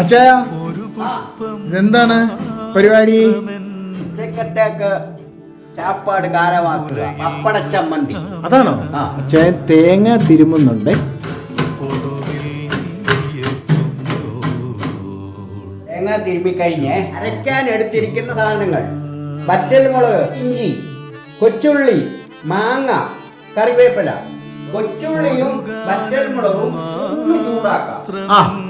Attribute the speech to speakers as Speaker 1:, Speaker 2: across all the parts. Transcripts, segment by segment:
Speaker 1: അച്ചായ ഇതെന്താണ് പരിപാടി?
Speaker 2: ചാപ്പാട് കാലമാക്കുക പപ്പട ചമ്മന്തി
Speaker 1: അതാണോ. അച്ചായ തേങ്ങ തിരുമുന്നുണ്ട്.
Speaker 2: തേങ്ങ തിരുമ്മിക്കഴിഞ്ഞ് അരയ്ക്കാൻ എടുത്തിരിക്കുന്ന സാധനങ്ങൾ. വറ്റൽ മുളക് ഇഞ്ചി കൊച്ചുള്ളി മാങ്ങ കറിവേപ്പില. കൊച്ചുള്ളിയും വറ്റൽ മുളകും ചൂടാക്കാം.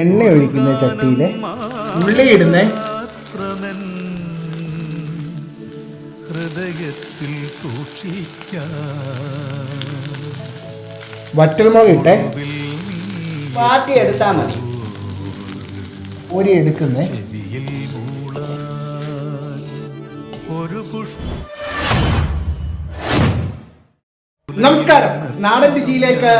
Speaker 1: എണ്ണ ഒഴിക്കുന്ന ചട്ടിയിൽ ഉള്ളി ഇടുന്നേ.
Speaker 3: ഹൃദയത്തിൽ സൂക്ഷിക്കാൻ
Speaker 1: വറ്റൽമുളക് ഇട്ടേ.
Speaker 2: പാട്ടി എടുത്താൽ മതി.
Speaker 1: ഒരു എടുക്കുന്നേ.
Speaker 3: ഒരു പുഷ്പം
Speaker 1: നമസ്കാരം. നാടൻ രുചിയിലേക്ക്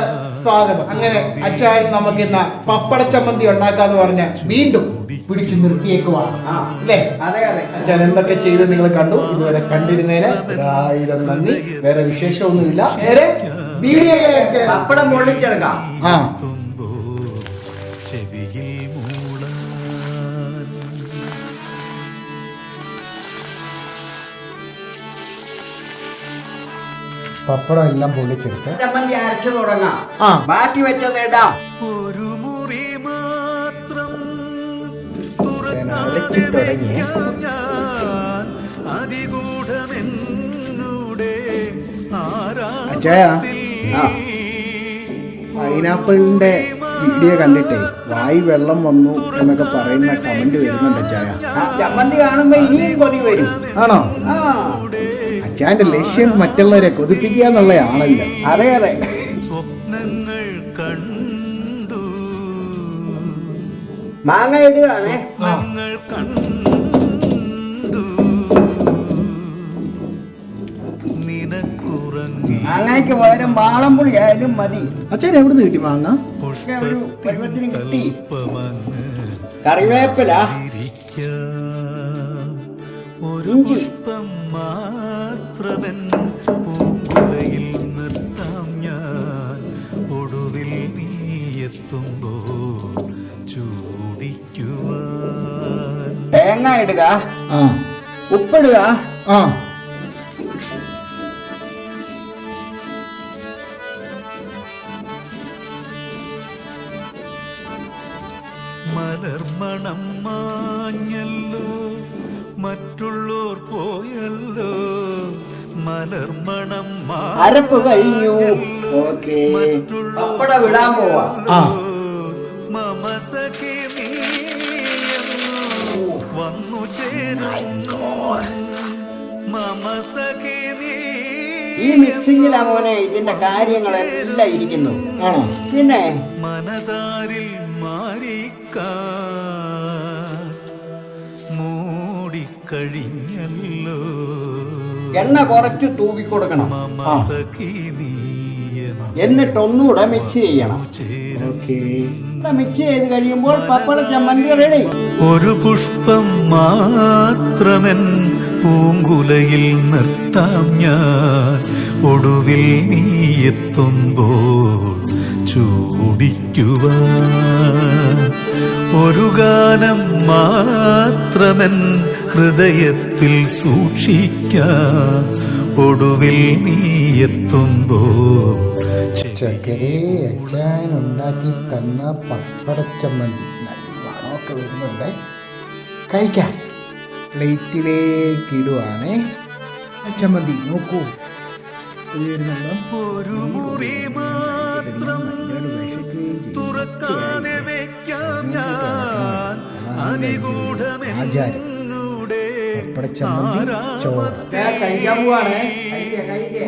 Speaker 1: സ്വാഗതം അങ്ങനെ അച്ചായൻ നമുക്ക് ഇന്ന് പപ്പട ചമ്മന്തി ഉണ്ടാക്കാന്ന് പറഞ്ഞ വീണ്ടും പിടിച്ചു നിർത്തിയേക്കുവാണ്.
Speaker 2: ആ.
Speaker 1: അല്ലേ?
Speaker 2: അതെ അതെ.
Speaker 1: അച്ഛൻ എന്തൊക്കെ ചെയ്ത് നിങ്ങൾ കണ്ടു? ഇതുവരെ കണ്ടിരുന്നതിന് ഒരായിരം നന്ദി. വേറെ വിശേഷമൊന്നുമില്ല. നേരെ വീഡിയോയിലേക്ക്.
Speaker 2: പപ്പടം പൊള്ളിച്ചെടുക്കാം.
Speaker 1: ആ.
Speaker 3: ചെവിയിൽ
Speaker 1: പപ്പടം എല്ലാം പൊള്ളിച്ചെടുത്ത്
Speaker 2: ചമ്മന്തി അരച്ചു തുടങ്ങാം.
Speaker 1: ആ.
Speaker 2: ബാക്കി വെച്ചത് ഇടാം.
Speaker 3: ഒരു മുറി മാത്രം
Speaker 1: അരച്ചു തുടങ്ങി. അച്ചായ. പൈനാപ്പിളിന്റെ വീഡിയോ കണ്ടിട്ടേ വായി വെള്ളം വന്നു എന്നൊക്കെ പറയുന്ന കമന്റ് വരുന്നുണ്ട് അച്ചായ
Speaker 2: ആ, ചമ്മന്തി കാണുമ്പോ ഇനിയും കൊതി വരും.
Speaker 1: ആണോ?
Speaker 2: ആ.
Speaker 1: അച്ചായന്റെ ലക്ഷ്യം മറ്റുള്ളവരെ കൊതിപ്പിക്കുക എന്നുള്ളതാണല്ലോ
Speaker 2: അതെ അതെ.
Speaker 3: സ്വപ്നങ്ങൾ കണ്ടു.
Speaker 2: മാങ്ങ ഇടുകയാണേ. മാങ്ങയ്ക്ക് പകരം വാളംപുളി ആയാലും മതി.
Speaker 1: അച്ഛൻ എവിടുന്ന് കിട്ടി മാങ്ങ?
Speaker 2: ഒരു പരുവത്തിന് കിട്ടി. കറിവേപ്പില.
Speaker 3: ഒരു. പുഷ്പം മാത്രമൻ പൂങ്കുലയിൽ നിർത്താം ഞാൻ. ഒടുവിൽ നീ എത്തുമ്പോ ചൂടിക്കുവാൻ.
Speaker 2: തേങ്ങ ഇടുക.
Speaker 1: ആ.
Speaker 2: ഉപ്പിടുക.
Speaker 1: ആ.
Speaker 3: മലർമണം മാഞ്ഞല്ലോ. മറ്റുള്ളോർ പോയല്ലോ. മലർമണം
Speaker 2: അരപ്പ് കഴിഞ്ഞു.
Speaker 1: ഓക്കേ.
Speaker 2: പപ്പടം വിടാൻ പോവാ.
Speaker 1: ആ.
Speaker 3: മമസഖി വന്നു ചേരുന്നു മമസഖി
Speaker 2: ഈ മിക്സിങ്ങിലാ മോനെ ഇതിന്റെ കാര്യങ്ങളെല്ലാം ഇരിക്കുന്നു.
Speaker 1: ആണോ?
Speaker 2: പിന്നെ?
Speaker 3: മനതാരിൽ മാറിക്കാൻ മൂടിക്കഴിഞ്ഞല്ലോ.
Speaker 2: എണ്ണ കുറച്ച് തൂക്കി കൊടുക്കണം. എന്നിട്ട് ഒന്നുകൂടെ മിക്സ് ചെയ്യണം. മിക്സ് ചെയ്ത് കഴിയുമ്പോൾ പപ്പട ചമ്മന്തി റെഡി
Speaker 3: ഒരു പുഷ്പം മാത്രമൻ പൂങ്കുലയിൽ നിർത്താം ഞാൻ. ഒടുവിൽ നീ എത്തുമ്പോൾ ചൂടിക്കുക ഒരു ഗാനം മാത്രമൻ ഹൃദയത്തിൽ സൂക്ഷിക്ക. ഒടുവിൽ നീ എത്തുമ്പോൾ
Speaker 1: ചക്കരേ അച്ചായൻ ഉണ്ടാക്കി തന്ന പപ്പടച്ചമ്മന്തി മണമൊക്കെ വരുന്നുണ്ട്. കഴിക്കാം. പ്ലേറ്റിലേക്ക് ഇടുവാണേ. ചമ്മന്തി നോക്കൂ.
Speaker 3: ഒരു മുറി മാത്രം തുറക്കാതെ വെക്കാം ഞാൻ. അതിഗൂഢമെന്നുടെ
Speaker 1: പപ്പടച്ചമ്മന്തി ചോറ്.
Speaker 2: കഴിക്കാൻ പോവാണേ.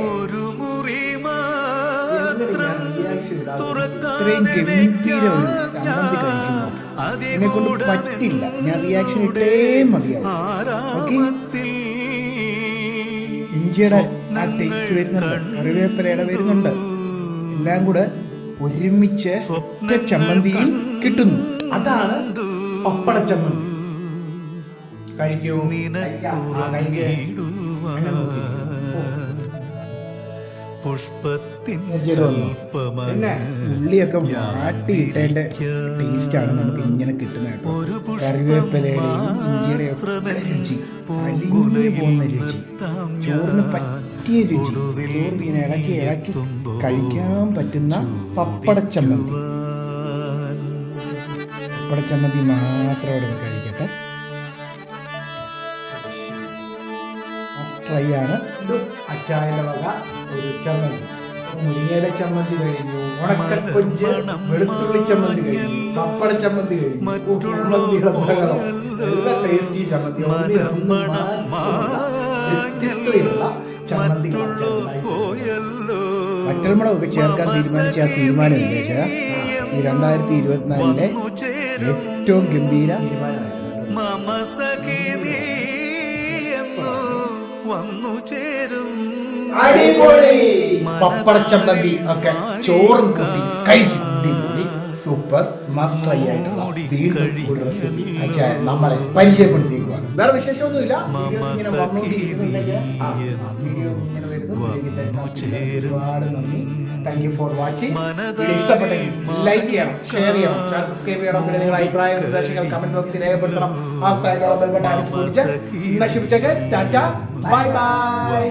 Speaker 3: ഒരു മുറി മാത്രം
Speaker 1: ഇത്രയും ഗംഭീര ഒരു ചമ്മന്തി കഴിക്കുന്നു. എന്നെ കൊണ്ട് പറ്റില്ല. ഞാൻ റിയാക്ഷൻ ഇട്ടേ മതിയാവും. ഓക്കെ? ഇഞ്ചിയുടെ ആ ടേസ്റ്റ് വരുന്നുണ്ട്. കറിവേപ്പിലയുടെ വരുന്നുണ്ട്. എല്ലാം കൂടെ ഒരുമിച്ച് ചമ്മന്തിയും ചമ്മന്തിയിൽ കിട്ടുന്നു. അതാണ് പപ്പട ചമ്മന്തി കഴിക്കൂ. ഉള്ളിയൊക്കെ വാട്ടിയിട്ടതിന്റെ ടേസ്റ്റാണ് നമുക്ക് ഇങ്ങനെ കിട്ടുന്നത് കേട്ടോ. കറിവേപ്പിലയുടെയും ഇഞ്ചിയുടെയും ഒക്കെ രുചി. അലിഞ്ഞു പോകുന്ന രുചി. ചോറിന് പറ്റിയ രുചി. ഇളക്കി ഇളക്കി കഴിക്കാൻ പറ്റുന്ന പപ്പടച്ചമ്മന്തി പപ്പടച്ചമ്മന്തി മാത്രം അവിടെ കഴിക്കട്ടെ. ട്രൈ ആണ് ഇത് അച്ചായന്റെ വക ഒരു ചമ്മന്തി. മുരിങ്ങയുടെ ചമ്മന്തി കഴിഞ്ഞു ഉണക്കക്കൊഞ്ച് വെളുത്തുള്ളി ചമ്മന്തി കഴിഞ്ഞു പപ്പട ചമ്മന്തി കഴിഞ്ഞു ടേസ്റ്റി ചമ്മന്തി. വ്യത്യസ്തതയുള്ള ചേർക്കാൻ തീരുമാനിച്ച ആ തീരുമാനം എന്താ വെച്ചാൽ ഈ രണ്ടായിരത്തി ഇരുപത്തിനാലിലെ ഏറ്റവും ഗംഭീര തീരുമാനമായിരുന്നു
Speaker 3: വന്നു ചേരും.
Speaker 1: അടിപൊളി. പപ്പട തമ്പി ഒക്കെ ചോറും കൂട്ടി കഴിച്ചു സൂപ്പർ. മസ്റ്റ് ട്രൈ ആയിട്ടുള്ള വീണ്ടും ഒരു റെസിപ്പി നമ്മളെ പരിചയപ്പെടുത്തിയിരിക്കുകയാണ് വേറെ വിശേഷമൊന്നുമില്ല. വീഡിയോസ് ഇങ്ങനെ വന്നുകൊണ്ടിരിക്കുന്നുണ്ടെങ്കിൽ ആ, video thank you for watching ഇഷ്ടപ്പെട്ടെങ്കിൽ ലൈക്ക് ചെയ്യണം ഷെയർ ചെയ്യണം. ചാനൽ സബ്സ്ക്രൈബ് ചെയ്യണം. പിന്നെ നിങ്ങളുടെ അഭിപ്രായ നിർദ്ദേശങ്ങൾ കമന്റ് ബോക്സിൽ രേഖപ്പെടുത്തണം. ആ ബൈ ബൈ